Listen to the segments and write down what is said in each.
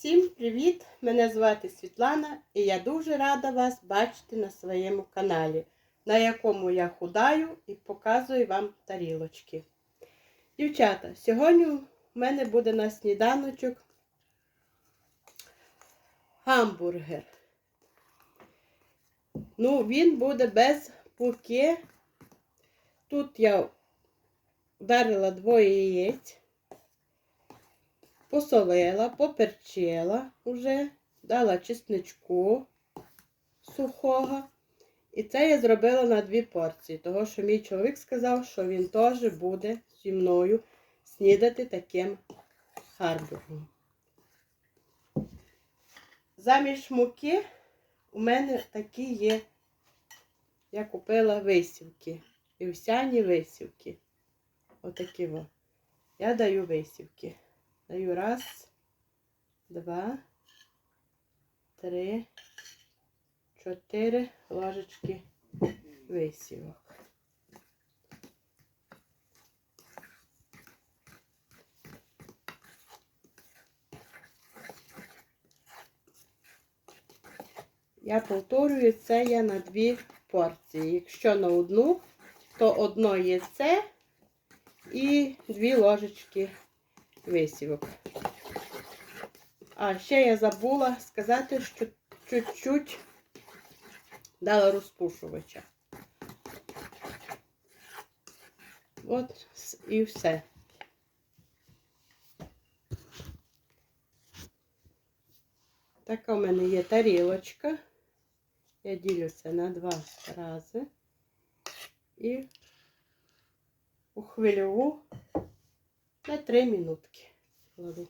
Всім привіт! Мене звати Світлана і я дуже рада вас бачити на своєму каналі, на якому я худаю і показую вам тарілочки. Дівчата, сьогодні у мене буде на сніданочок гамбургер. Ну, він буде без пуки. Тут я вдарила двоє яєць посолила, поперчила уже, дала чесничку сухого. І це я зробила на дві порції, того що мій чоловік сказав, що він теж буде зі мною снідати таким гарбургом. Замість муки у мене такі є, я купила висівки. Вівсяні висівки. Отакі во. Я даю висівки. Даю раз, два, три, чотири ложечки висівок. Я повторюю це я на дві порції. Якщо на одну, то одно яйце і дві ложечки висівок. А ще я забула сказати, що чуть-чуть дала розпушувача. От і все. Така в мене є тарілочка. Я ділюся на два рази і у на 3 минутки кладу.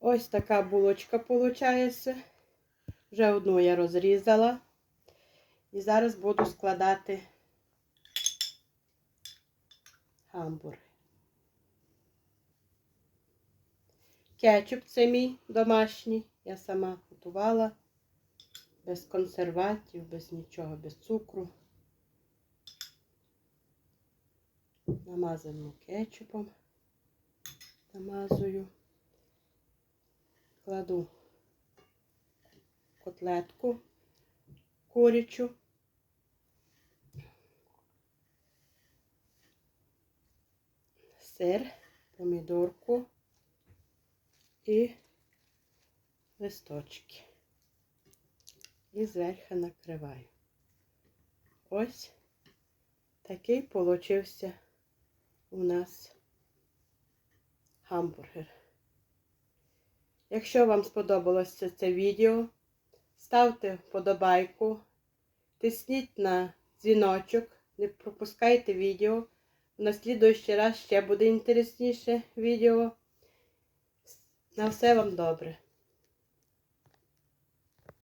Ось така булочка виходить. Вже одну я розрізала. І зараз буду складати гамбурги. Кетчуп це мій домашній. Я сама готувала без консерватів, без нічого, без цукру. Намазану кетчупом, намазую, кладу котлетку курячу, сир, помідорку і листочки. І зверху накриваю. Ось такий получився у нас гамбургер. Якщо вам сподобалося це відео, ставте вподобайку, тисніть на дзвіночок, не пропускайте відео. На слідуючий раз ще буде інтересніше відео. На все вам добре.